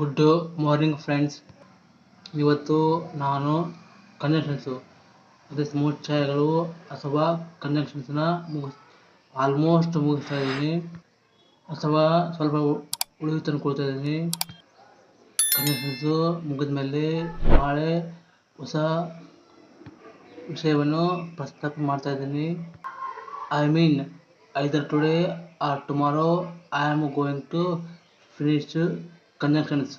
Good morning friends ಇವತ್ತು ನಾನು ಕಂಜಂಕ್ಷನ್ಸು ಅದೇ ಸಮುಚ್ಚಯಗಳು ಅಥವಾ ಕಂಜಂಕ್ಷನ್ಸ್ನ ಮುಗಿಸ್ ಆಲ್ಮೋಸ್ಟ್ ಮುಗಿಸ್ತಾ ಇದ್ದೀನಿ. ಅಥವಾ ಸ್ವಲ್ಪ ಉಳಿದು ತಂದುಕೊಳ್ತಾ ಇದ್ದೀನಿ. ಕಂಜಂಕ್ಷನ್ಸು ಮುಗಿದ ಮೇಲೆ ನಾಳೆ ಹೊಸ ವಿಷಯವನ್ನು ಪ್ರಸ್ತಾಪ ಮಾಡ್ತಾ ಇದ್ದೀನಿ. I mean either today or tomorrow I am going to finish conjunctions.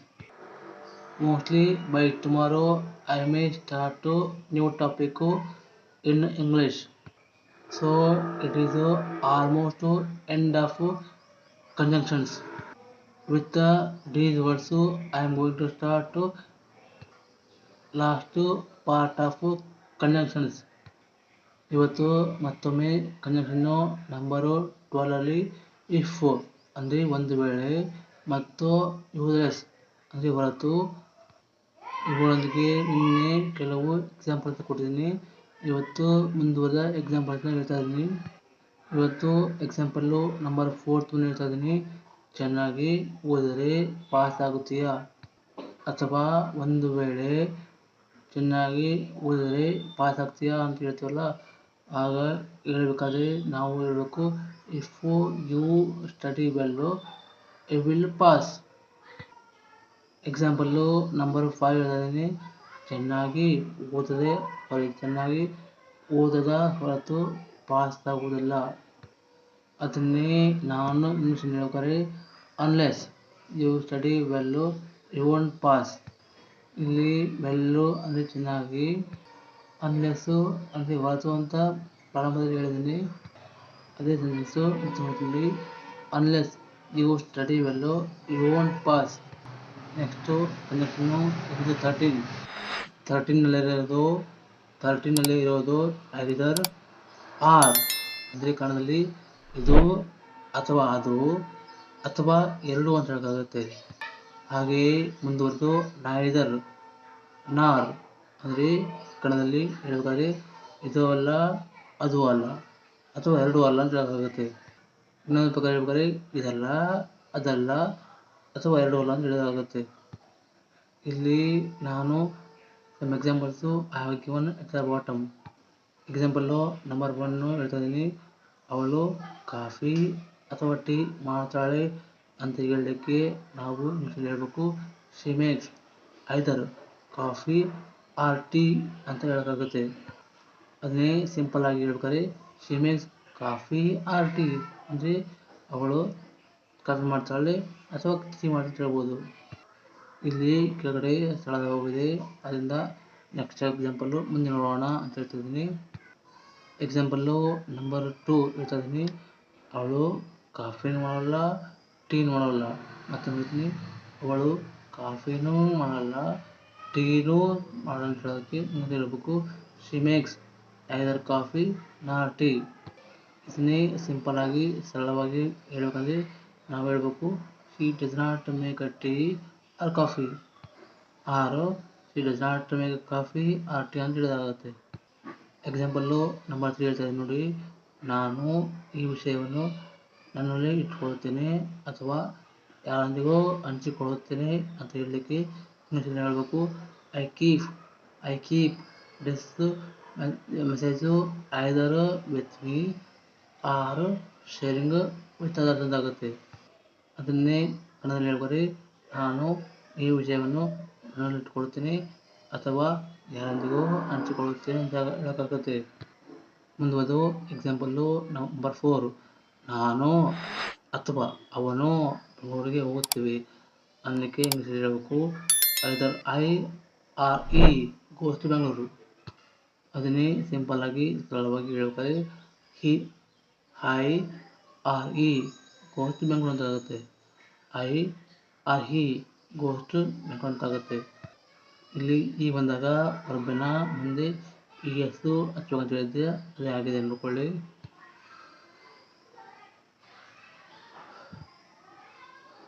Mostly by tomorrow I may start to new topic in English. So it is almost to end of conjunctions. With the, these words I am going to start to last part of conjunctions. ಇವತ್ತು ಮತ್ತೊಮ್ಮೆ ಕಂಜಂಕ್ಷನ್ನು number ಟ್ವೆಲ್ವಲ್ಲಿ if ಅಂದರೆ ಒಂದು ವೇಳೆ ಮತ್ತು useless ಅಂದರೆ ಹೊರತು ಇವುಗಳೊಂದಿಗೆ ನಿನ್ನೆ ಕೆಲವು ಎಕ್ಸಾಂಪಲ್ಸ್ ಕೊಟ್ಟಿದ್ದೀನಿ. ಇವತ್ತು ಮುಂದುವರೆದ ಎಕ್ಸಾಂಪಲ್ಸ್ನ ಹೇಳ್ತಾ ಇದ್ದೀನಿ. ಇವತ್ತು ಎಕ್ಸಾಂಪಲ್ಲು ನಂಬರ್ ಫೋರ್ತ್ ಹೇಳ್ತಾ ಇದ್ದೀನಿ. ಚೆನ್ನಾಗಿ ಓದಿದರೆ ಪಾಸ್ ಆಗುತ್ತೀಯಾ? ಅಥವಾ ಒಂದು ವೇಳೆ ಚೆನ್ನಾಗಿ ಓದಿದರೆ ಪಾಸ್ ಆಗ್ತೀಯಾ ಅಂತ ಹೇಳ್ತೀವಲ್ಲ? ಆಗ ಹೇಳಬೇಕಾದ್ರೆ ನಾವು ಹೇಳಬೇಕು if you study well I will pass example number five ಹೇಳ್ತಾ ಚೆನ್ನಾಗಿ ಓದದೆ ಅವರಿಗೆ ಚೆನ್ನಾಗಿ ಓದದ ಹೊರತು ಪಾಸ್ ಆಗುವುದಿಲ್ಲ ಅದನ್ನೇ ನಾನು ಇಂಗ್ಲೀಷಲ್ಲಿ ಹೇಳ್ಬೇಕಾದ್ರೆ unless you study well you won't pass ಇಲ್ಲಿ ವೆಲ್ಲು ಅಂದರೆ ಚೆನ್ನಾಗಿ ಅನ್ಲೆಸ್ಸು ಅಂದರೆ ಹೊರತು ಅಂತ ಪ್ರಾರಂಭದಲ್ಲಿ ಹೇಳಿದ್ದೀನಿ ಅದೇ sense unless you study well you won't pass next conjunction ಇದು ತರ್ಟೀನ್ ತರ್ಟೀನಲ್ಲಿರೋದು ತರ್ಟೀನಲ್ಲಿ ಇರೋದು ಐದರ್ ಆರ್ ಅಂದರೆ ಕನ್ನಡದಲ್ಲಿ ಇದು ಅಥವಾ ಅದು ಅಥವಾ ಎರಡು ಅಂತ ಹೇಳೋಕ್ಕಾಗುತ್ತೆ. ಹಾಗೆಯೇ ಮುಂದುವರೆದು ನೈದರ್ ನಾರ್ ಅಂದರೆ ಕಣದಲ್ಲಿ ಹೇಳಬೇಕಾದ್ರೆ ಇದು ಅಲ್ಲ, ಅದು ಅಲ್ಲ, ಅಥವಾ ಎರಡು ಅಲ್ಲ ಅಂತ ಹೇಳೋಕ್ಕಾಗುತ್ತೆ. ಇನ್ನೊಂದು ಪ್ರಕಾರ ಹೇಳ್ಬೇಕಾದ್ರೆ ಇದಲ್ಲ, ಅದಲ್ಲ ಅಥವಾ ಎರಡು ಅಲ್ಲ ಅಂತ ಹೇಳಲಾಗುತ್ತೆ ಇಲ್ಲಿ ನಾನು some examples I have given at the bottom example number one ಹೇಳ್ತಾ ಇದ್ದೀನಿ. ಅವಳು ಕಾಫಿ ಅಥವಾ ಟೀ ಮಾಡ್ತಾಳೆ ಅಂತ ಹೇಳಲಿಕ್ಕೆ ನಾವು ಇಂಗ್ಲೀಷಲ್ಲಿ ಹೇಳಬೇಕು. She makes either coffee or tea ಅಂತ ಹೇಳೋಕ್ಕಾಗುತ್ತೆ. ಅದನ್ನೇ ಸಿಂಪಲ್ ಆಗಿ ಹೇಳ್ಬೇಕಾದ್ರೆ she makes coffee or tea ಅಂದರೆ ಅವಳು ಕಾಫಿ ಮಾಡ್ತಾಳೆ ಅಥವಾ ಟೀ ಮಾಡ್ತಾ ಹೇಳ್ಬೋದು. ಇಲ್ಲಿ ಕೆಳಗಡೆ ಸ್ಥಳದ ಹೋಗಿದೆ. ಅದರಿಂದ ನೆಕ್ಸ್ಟ್ ಎಕ್ಸಾಂಪಲ್ಲು ಮುಂದೆ ನೋಡೋಣ ಅಂತ ಹೇಳ್ತಿದ್ದೀನಿ ಎಕ್ಸಾಂಪಲ್ಲು ನಂಬರ್ ಟು ಹೇಳ್ತಾ ಇದ್ದೀನಿ. ಅವಳು ಕಾಫಿನೂ ಮಾಡಲ್ಲ, ಟೀನು ಮಾಡಲ್ಲ. ಮತ್ತೊಂದು ಹೇಳ್ತೀನಿ ಅವಳು ಕಾಫಿನೂ ಮಾಡಲ್ಲ, ಟೀನೂ ಮಾಡಲ್ಲ ಅಂತ ಹೇಳೋದಕ್ಕೆ ಮುಂದೆ ಹೇಳ್ಬೇಕು. ಶಿ ಮೇಕ್ಸ್ ಐದರ್ ಕಾಫಿ ನಾ ಟೀ ಇದನ್ನೇ ಸಿಂಪಲ್ ಆಗಿ ಸರಳವಾಗಿ ಹೇಳಬೇಕಂದ್ರೆ ನಾವು ಹೇಳಬೇಕು. She does not make a tea or coffee or she does not make coffee or tea ಅಂತ ಹೇಳಿದಾಗುತ್ತೆ. ಎಕ್ಸಾಂಪಲ್ಲು ನಂಬರ್ ತ್ರೀ ಹೇಳ್ತಾರೆ ನೋಡಿ. ನಾನು ಈ ವಿಷಯವನ್ನು ನನ್ನಲ್ಲಿ ಇಟ್ಕೊಳ್ತೇನೆ ಅಥವಾ ಯಾರೊಂದಿಗೂ ಹಂಚಿಕೊಳ್ಳುತ್ತೇನೆ ಅಂತ ಹೇಳಲಿಕ್ಕೆ ಇಂಗ್ಲೀಷಲ್ಲಿ ಹೇಳಬೇಕು. I keep I keep this message either with me or sharing others ಅದನ್ನೇ ಕನ್ನಡದಲ್ಲಿ ಹೇಳ್ಬೋದು ನಾನು ಈ ವಿಷಯವನ್ನು ಇಟ್ಕೊಳ್ತೀನಿ ಅಥವಾ ಯಾರೊಂದಿಗೂ ಹಂಚಿಕೊಳ್ಳುತ್ತೇನೆ ಅಂತ ಹೇಳೋಕ್ಕಾಗುತ್ತೆ. ಮುಂದುವರೆದು ಎಕ್ಸಾಂಪಲ್ಲು ನಂಬರ್ ಫೋರ್ ನಾನು ಅಥವಾ ಅವನು ಊರಿಗೆ ಹೋಗುತ್ತೇವೆ. ಅನ್ನಲಿಕ್ಕೆ ಇಂಗ್ಲೀಷ್ ಹೇಳಬೇಕು. Either I or he goes to Bengaluru ಅದನ್ನೇ ಸಿಂಪಲ್ ಆಗಿ ಸರಳವಾಗಿ ಹೇಳ್ಬೇಕಾದ್ರೆ he I or he goes to Bengaluru ಅಂತ ಆಗುತ್ತೆ I or he goes to Bengaluru ಅಂತ ಆಗುತ್ತೆ ಇಲ್ಲಿ ಈ ಬಂದಾಗ ಒಬ್ಬನ ಮುಂದೆ ಈ ಎಸ್ಸು ಹಚ್ಚಬೇಕಂತ ಹೇಳಿದ್ದೆ ಅದೇ ಆಗಿದೆ ನೋಡ್ಕೊಳ್ಳಿ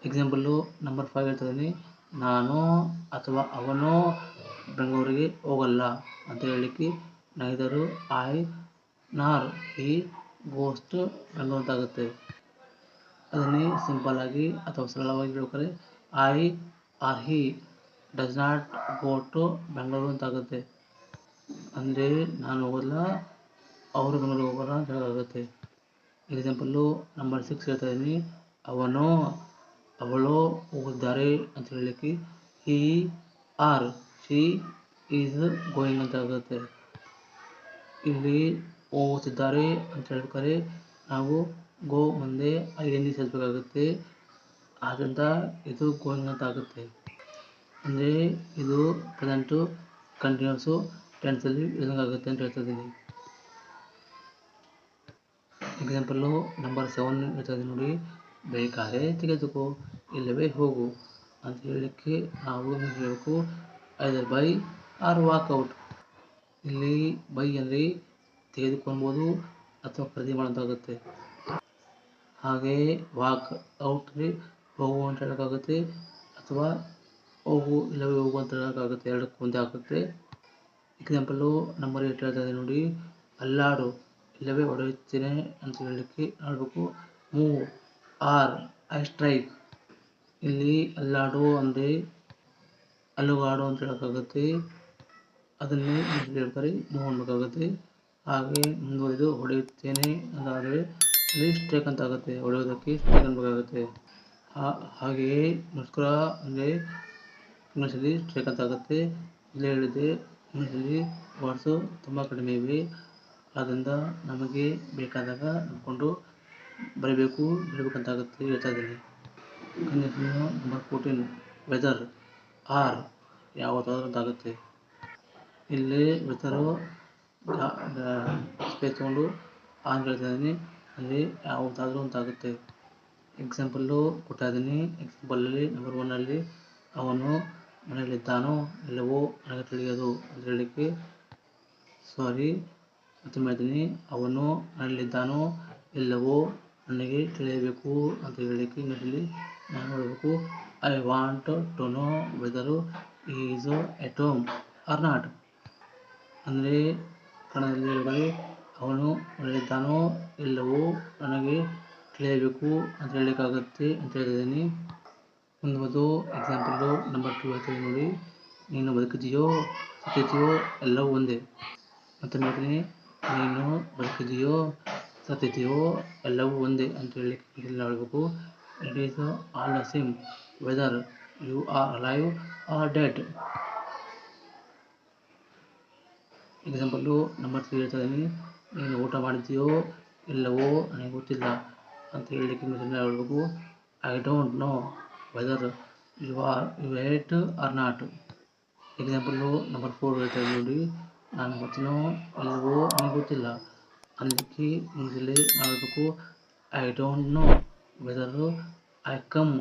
ಎಕ್ಸಾಂಪಲ್ಲು ನಂಬರ್ ಫೈವ್ ಹೇಳ್ತಿದ್ದೀನಿ. ನಾನು ಅಥವಾ ಅವನು ಬೆಂಗಳೂರಿಗೆ ಹೋಗಲ್ಲ ಅಂತ ಹೇಳಲಿಕ್ಕೆ neither I nor he goes to Bengaluru ಅಂತ ಆಗುತ್ತೆ ಅದನ್ನೇ ಸಿಂಪಲ್ ಆಗಿ ಅಥವಾ ಸರಳವಾಗಿ ಹೇಳ್ಬೇಕಾದ್ರೆ I or he does not go to Bengaluru ಅಂತ ಆಗುತ್ತೆ ಅಂದರೆ ನಾನು ಹೋಗಲ್ಲ, ಅವರು ಬೆಂಗಳೂರು ಹೋಗಲ್ಲ ಅಂತ ಹೇಳೋಕ್ಕಾಗುತ್ತೆ ಎಕ್ಸಾಂಪಲ್ಲು ನಂಬರ್ ಸಿಕ್ಸ್ ಹೇಳ್ತಾ ಇದ್ದೀನಿ ಅವನು, ಅವಳು ಹೋಗಿದ್ದಾರೆ ಅಂತ ಹೇಳಲಿಕ್ಕೆ he or she is going ಅಂತ ಆಗುತ್ತೆ. ಇಲ್ಲಿ ಹೋಗುತ್ತಿದ್ದಾರೆ ಅಂತ ಹೇಳ್ಬೇಕಾದ್ರೆ ನಾವು ಗೋ ಮುಂದೆ ಐದು ಎನ್ ಇ ಸೇರಿಸಬೇಕಾಗುತ್ತೆ ಆದ್ದರಿಂದ ಇದು ಗೋಯಿಂಗ್ ಅಂತ ಆಗುತ್ತೆ ಅಂದರೆ ಇದು ಪ್ರೆಸೆಂಟು ಕಂಟಿನ್ಯೂಸು ಟೆನ್ಸಲ್ಲಿ ಆಗುತ್ತೆ ಅಂತ ಹೇಳ್ತಾ ಇದ್ದೀನಿ. ಎಕ್ಸಾಂಪಲ್ಲು ನಂಬರ್ ಸೆವೆನ್ ಹೇಳ್ತಾ ಇದ್ದೀನಿ ನೋಡಿ. ಬೇಕಾದ್ರೆ ತೆಗೆದುಕೋ, ಇಲ್ಲವೇ ಹೋಗು ಅಂತ ಹೇಳಲಿಕ್ಕೆ ನಾವು ಹೇಳಬೇಕು? ಐದರ್ ಬೈ ಆರ್ ವಾಕೌಟ್ ಇಲ್ಲಿ ಬೈ ಅಂದರೆ ತೆಗೆದುಕೊಳ್ಬೋದು ಅಥವಾ ಖರೀದಿ ಮಾಡೋದಾಗುತ್ತೆ ಹಾಗೆಯೇ ವಾಕ್ ಔಟ್ ಅಂದರೆ ಹೋಗು ಅಂತ ಹೇಳೋಕ್ಕಾಗುತ್ತೆ ಅಥವಾ ಹೋಗು ಇಲ್ಲವೇ ಹೋಗು ಅಂತ ಹೇಳೋಕ್ಕಾಗುತ್ತೆ. ಎರಡಕ್ಕೂ ಒಂದೇ ಆಗುತ್ತೆ ಎಕ್ಸಾಂಪಲ್ಲು ಏಟ್ ಹೇಳ್ತಾ ಇದೆ ನೋಡಿ. ಅಲ್ಲಾಡು ಇಲ್ಲವೇ ಹೊಡೆಯುತ್ತೇನೆ ಅಂತ ಹೇಳಲಿಕ್ಕೆ ಆಡಬೇಕು ಮೂವ್, ಆರ್, ಐ ಸ್ಟ್ರೈಕ್. ಇಲ್ಲಿ ಅಲ್ಲಾಡು ಅಂದರೆ ಅಲ್ಲುಗಾಡು ಅಂತ ಹೇಳೋಕ್ಕಾಗುತ್ತೆ. ಅದನ್ನೇ ಹೇಳ್ತಾರೆ. ಮೂವ್ ಅನ್ನಬೇಕಾಗುತ್ತೆ ಹಾಗೆ ಮುಂದುವರಿದು ಹೊಡೆಯುತ್ತೇನೆ ಅಂತಾದರೆ ಅಲ್ಲಿ ಸ್ಟ್ರೈಕ್ ಅಂತ ಆಗುತ್ತೆ ಹೊಡೆಯೋದಕ್ಕೆ ಸ್ಟ್ರೈಕ್ ಅನ್ಬೇಕಾಗುತ್ತೆ ಹಾಗೆಯೇ ಮುಸ್ಕರ ಅಂದರೆ ಇಂಗ್ಲೀಷಲ್ಲಿ ಸ್ಟ್ರೈಕ್ ಅಂತ ಆಗುತ್ತೆ ಇಲ್ಲಿ ಹೇಳಿದೆ ಇಂಗ್ಲೀಷಲ್ಲಿ ವರ್ಡ್ಸು ತುಂಬ ಕಡಿಮೆ ಇವೆ ಆದ್ದರಿಂದ ನಮಗೆ ಬೇಕಾದಾಗ ನೋಡಿಕೊಂಡು ಬರೀಬೇಕು ಬಿಡಬೇಕಂತಾಗುತ್ತೆ ಹೇಳ್ತಾ ಇದ್ದೀನಿ. Condition number fourteen whether or ಯಾವುದಾದ್ರೂ ಅಂತಾಗುತ್ತೆ. ಇಲ್ಲಿ ವೆದರು ಸ್ಪೇಸ್ ತೊಗೊಂಡು ಆನ್ ಹೇಳ್ತಾ ಇದ್ದೀನಿ ಅಲ್ಲಿ ಯಾವುದಾದ್ರೂ ಅಂತಾಗುತ್ತೆ ಎಕ್ಸಾಂಪಲ್ಲು ಕೊಡ್ತಾ ಇದ್ದೀನಿ ಎಕ್ಸಾಂಪಲಲ್ಲಿ ನಂಬರ್ ಒನ್ನಲ್ಲಿ ಅವನು ಮನೆಯಲ್ಲಿದ್ದಾನೋ ಇಲ್ಲವೋ ನನಗೆ ತಿಳಿಯೋದು ಅಂತ ಹೇಳಲಿಕ್ಕೆ ಸಾರಿ ಮತ್ತೆ ಮಾಡ್ತೀನಿ ಅವನು ಮನೆಯಲ್ಲಿದ್ದಾನೋ ಇಲ್ಲವೋ ನನಗೆ ತಿಳಿಯಬೇಕು ಅಂತ ಹೇಳಲಿಕ್ಕೆ ಇಂಗ್ಲೀಷಲ್ಲಿ ನಾನು ಹೇಳಬೇಕು. I want to know whether is at home or not ಅಂದರೆ ಕನ್ನಡದಲ್ಲಿ ಅವನು ಹೇಳಿದ್ದಾನೋ ಇಲ್ಲವೋ ನನಗೆ ತಿಳಿಯಬೇಕು ಅಂತ ಹೇಳಲಿಕ್ಕಾಗುತ್ತೆ ಅಂತ ಹೇಳಿದ್ದೀನಿ. ಒಂದು ಎಕ್ಸಾಂಪಲ್ಲು ನಂಬರ್ ಟು ಹೇಳ್ತೀನಿ ನೋಡಿ. ನೀನು ಬದುಕಿದೆಯೋ ಸತ್ತಿದೆಯೋ ಎಲ್ಲವೂ ಒಂದೇ. ಮತ್ತು ನೋಡ್ತೀನಿ ನೀನು ಬದುಕಿದೆಯೋ ಸತ್ತಿದೆಯೋ ಎಲ್ಲವೂ ಒಂದೇ ಅಂತ ಹೇಳಲಿಕ್ಕೆ ಹೇಳಬೇಕು. It is all the same whether you are alive or dead example number three ಹೇಳ್ತಾಯಿದ್ದೀನಿ ನೀನು ಊಟ ಮಾಡಿದ್ಯೋ ಇಲ್ಲವೋ ನನಗೆ ಗೊತ್ತಿಲ್ಲ ಅಂತ ಹೇಳಲಿಕ್ಕೆ ಇಂಗ್ಲೀಷಲ್ಲಿ ಹೇಳಬೇಕು I don't know whether you are you ate or not example number four ಹೇಳ್ತಾ ಇದ್ದೀನಿ ನೋಡಿ. ನಾನು ಗೊತ್ತಿನೋ ಇಲ್ಲವೋ ನನಗೆ ಗೊತ್ತಿಲ್ಲ. ಅದಕ್ಕೆ ಇಂಗ್ಲೀಷಲ್ಲಿ ನಾವು ಹೇಳಬೇಕು I don't know whether I come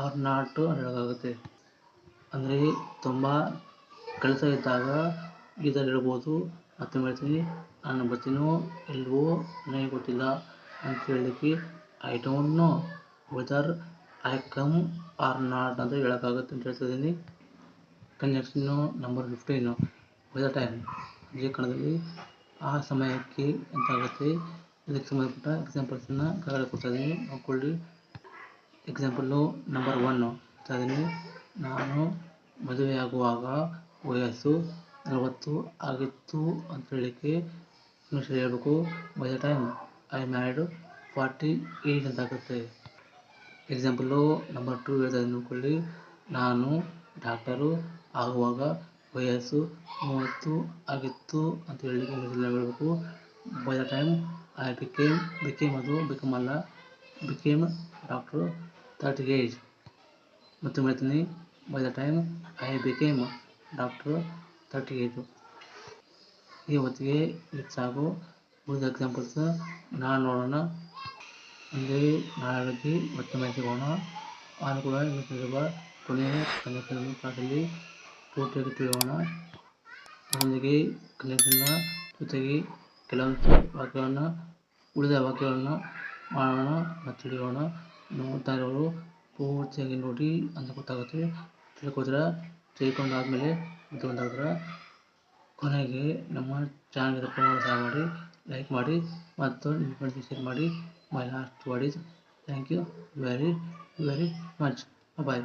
or not ಅಂತ ಹೇಳೋಕ್ಕಾಗುತ್ತೆ. ಅಂದರೆ ತುಂಬ ಕೆಲಸ ಇದ್ದಾಗ ಥರ ಹೇಳ್ಬೋದು ಮತ್ತೆ ಹೇಳ್ತೀನಿ, ನಾನು ಬರ್ತೀನೋ ಇಲ್ವೋ ನನಗೆ ಗೊತ್ತಿಲ್ಲ ಅಂತ ಹೇಳಲಿಕ್ಕೆ I don't know whether I come or not ಅಂತ ಹೇಳೋಕ್ಕಾಗುತ್ತೆ ಅಂತ ಹೇಳ್ತಾ ಇದ್ದೀನಿ. Conjunction number fifteen whether time ಈ ಕನ್ನಡದಲ್ಲಿ ಆ ಸಮಯಕ್ಕೆ ಅಂತ ಆಗುತ್ತೆ. ಇದಕ್ಕೆ ಸಂಬಂಧಪಟ್ಟ ಎಕ್ಸಾಂಪಲ್ಸನ್ನು ಕಾಗದ ಕೊಡ್ತಾ ಇದ್ದೀನಿ. ನೋಡ್ಕೊಳ್ಳಿ. ಎಕ್ಸಾಂಪಲ್ಲು ನಂಬರ್ ಒನ್ನು ಅಂತ ಇದ್ದೀನಿ. ನಾನು ಮದುವೆಯಾಗುವಾಗ ವಯಸ್ಸು ನಲವತ್ತು ಆಗಿತ್ತು ಅಂತ ಹೇಳಲಿಕ್ಕೆ ಇಂಗ್ಲೀಷಲ್ಲಿ ಹೇಳಬೇಕು. By the time I married forty eight ಅಂತ ಆಗುತ್ತೆ. ಎಕ್ಸಾಂಪಲ್ಲು ನಂಬರ್ ಟು ಹೇಳ್ತಾ ನೋಡ್ಕೊಳ್ಳಿ. ನಾನು ಡಾಕ್ಟರು ಆಗುವಾಗ ವಯಸ್ಸು ಮೂವತ್ತು ಆಗಿತ್ತು ಅಂತ ಹೇಳಲಿಕ್ಕೆ ಇಂಗ್ಲೀಷಲ್ಲಿ ಹೇಳಬೇಕು. By the time I became became ಅದು ಬಿಕಮ್ ಅಲ್ಲ ಬಿಕೇಮ್ ಡಾಕ್ಟ್ರು ತರ್ಟಿ ಏಜ್ ಮತ್ತು ಹೇಳ್ತೀನಿ. By the time I became doctor thirty eight ಈ ಹೊತ್ತಿಗೆ ಇದು ಸಾಕು? ಉಳಿದ ಎಕ್ಸಾಂಪಲ್ಸ್ ನಾನು ನೋಡೋಣ. ಅಂದರೆ ಮತ್ತೆ ಮತ್ತೊಮ್ಮೆ ಸಿಗೋಣ ಆನು ಕೂಡ ಇಂಗ್ಲೀಷ್ ಕೊನೆಯ ಕನೆಕ್ಷನ್ ಕ್ಲಾಸಲ್ಲಿ ಪೂರ್ತಿಯಾಗಿ ತಿಳಿಯೋಣ. ಅದರೊಂದಿಗೆ ಕನೆಕ್ಷನ್ನ ಜೊತೆಗೆ ಕೆಲವೊಂದು ವಾಕ್ಯಗಳನ್ನು, ಉಳಿದ ವಾಕ್ಯಗಳನ್ನು ಮಾಡೋಣ ಮತ್ತು ತಿಳಿಯೋಣ. ನೋಡ್ತಾ ಇರೋರು ಪೂರ್ತಿಯಾಗಿ ನೋಡಿ ಅಂತ ಗೊತ್ತಾಗುತ್ತೆ. ತಿಳ್ಕೊತೀರ? ತಿಳ್ಕೊಂಡಾದ್ಮೇಲೆ ಇದು ಒಂದಾದ್ರೆ ಕೊನೆಗೆ ನಮ್ಮ ಚಾನಲ್ಗೆ ಪ್ರಮಾಣ ಸಹ ಮಾಡಿ ಲೈಕ್ ಮಾಡಿ ಮತ್ತು ನಿಮ್ಮ ಫ್ರೆಂಡ್ಸ್ಗೆ ಶೇರ್ ಮಾಡಿ. My last word is thank you very very much bye